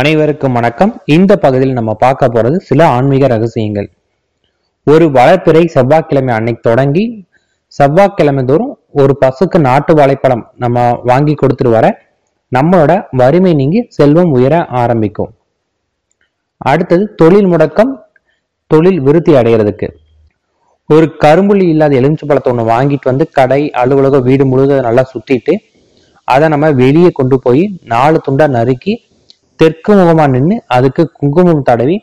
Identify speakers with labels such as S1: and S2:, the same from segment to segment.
S1: அனைவருக்கும் வணக்கம். இந்த பகுதியில் நம்ம பார்க்க போறது சில ஆன்மீக ரகசியங்கள். ஒரு வளர்ப்பிறை செவ்வாய்க்கிழமை அன்னைக்கு தொடங்கி செவ்வாய்க்கிழமை தோறும் ஒரு பசுக்கு நாட்டு வாழைப்பழம் நம்ம வாங்கி கொடுத்துட்டு வர நம்மளோட வறுமை நீங்கி செல்வம் உயர ஆரம்பிக்கும். அடுத்தது தொழில் முடக்கம் தொழில் விருத்தி அடைகிறதுக்கு ஒரு கரும்புள்ளி இல்லாத எலுமிச்சை பழத்தை ஒன்று வாங்கிட்டு வந்து கடை அலுவலகம் வீடு முழுவதும் நல்லா சுத்திட்டு அதை நம்ம வெளியே கொண்டு போய் நாலு துண்டா நறுக்கி தெற்கு முகமா நின்று அதுக்கு குங்குமம் தடவி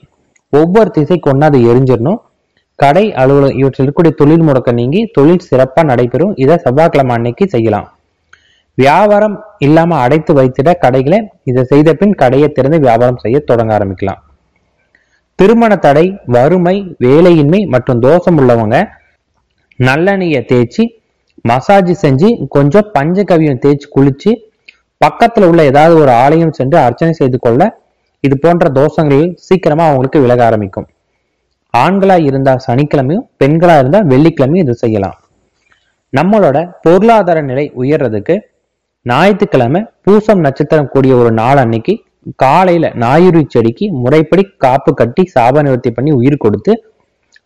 S1: ஒவ்வொரு திசைக்கு ஒன்றா அதை எரிஞ்சிடணும். கடை அலுவலகம் இவற்றில் இருக்கக்கூடிய தொழில் முடக்கம் நீங்கி தொழில் சிறப்பாக நடைபெறும். இதை செவ்வாய்க்கிழமை அன்னைக்கு செய்யலாம். வியாபாரம் இல்லாமல் அடைத்து வைத்திட கடைகளை இதை செய்த பின் கடையை திறந்து வியாபாரம் செய்ய தொடங்க ஆரம்பிக்கலாம். திருமண தடை வறுமை வேலையின்மை மற்றும் தோஷம் உள்ளவங்க நல்லெண்ணெயை தேய்ச்சி மசாஜ் செஞ்சு கொஞ்சம் பஞ்சகவியம் தேய்ச்சி குளிச்சு பக்கத்துல உள்ள ஏதாவது ஒரு ஆலயம் சென்று அர்ச்சனை செய்து கொள்ள இது போன்ற தோஷங்கள் சீக்கிரமா அவங்களுக்கு விலக ஆரம்பிக்கும். ஆண்களா இருந்தா சனிக்கிழமையும் பெண்களா இருந்தா வெள்ளிக்கிழமையும் இது செய்யலாம். நம்மளோட பொருளாதார நிலை உயர்றதுக்கு ஞாயிற்றுக்கிழமை பூசம் நட்சத்திரம் கூடிய ஒரு நாள் அன்னைக்கு காலையில ஞாயிறு செடிக்கு முறைப்படி காப்பு கட்டி சாப நிவர்த்தி பண்ணி உயிர் கொடுத்து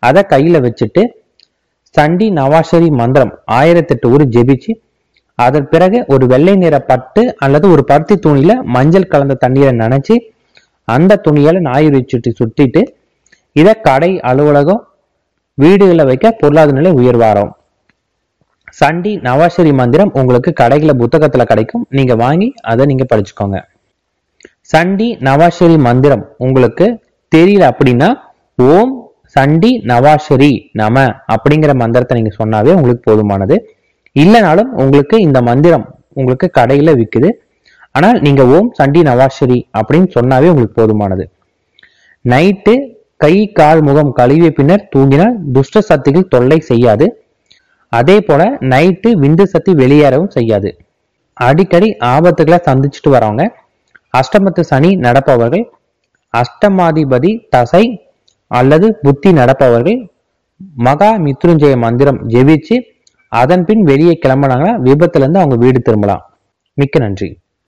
S1: அதை கையில வச்சுட்டு சண்டி நவாஷரி மந்திரம் ஆயிரத்தெட்டு ஊர் ஜெபிச்சு அதன் பிறகு ஒரு வெள்ளை நிற பட்டு அல்லது ஒரு பருத்தி துணியில மஞ்சள் கலந்த தண்ணீரை நனைச்சு அந்த துணியால ஞாயிறு சுட்டி சுட்டிட்டு இதை கடை அலுவலகம் வீடுகளில் வைக்க பொருளாதார நிலை உயர்வாரம் சண்டி நவாஷரி மந்திரம் உங்களுக்கு கடைகள புத்தகத்துல கிடைக்கும். நீங்க வாங்கி அதை நீங்க படிச்சுக்கோங்க. சண்டி நவாஷரி மந்திரம் உங்களுக்கு தெரியல அப்படின்னா ஓம் சண்டி நவாஷரி நம அப்படிங்கிற மந்திரத்தை நீங்க சொன்னாவே உங்களுக்கு போதுமானது. இல்லைனாலும் உங்களுக்கு இந்த மந்திரம் உங்களுக்கு கடையில் விற்குது ஆனால் நீங்கள் ஓம் சண்டி நவாஷரி அப்படின்னு சொன்னாவே உங்களுக்கு போதுமானது. நைட்டு கை கால் முகம் கழுவிய பின்னர் தூங்கினால் துஷ்ட சக்திகள் தொல்லை செய்யாது. அதே போல நைட்டு விந்து சக்தி வெளியேறவும் செய்யாது. அடிக்கடி ஆபத்துகளை சந்திச்சுட்டு வரவங்க அஷ்டமத்து சனி நடப்பவர்கள் அஷ்டமாதிபதி தசை அல்லது புத்தி நடப்பவர்கள் மகா மித்ருஞ்சய மந்திரம் ஜெபிச்சு அதன் பின் வெளியே கிளம்பினாங்கன்னா விபத்துல இருந்து அவங்க வீடு திரும்பலாம். மிக்க நன்றி.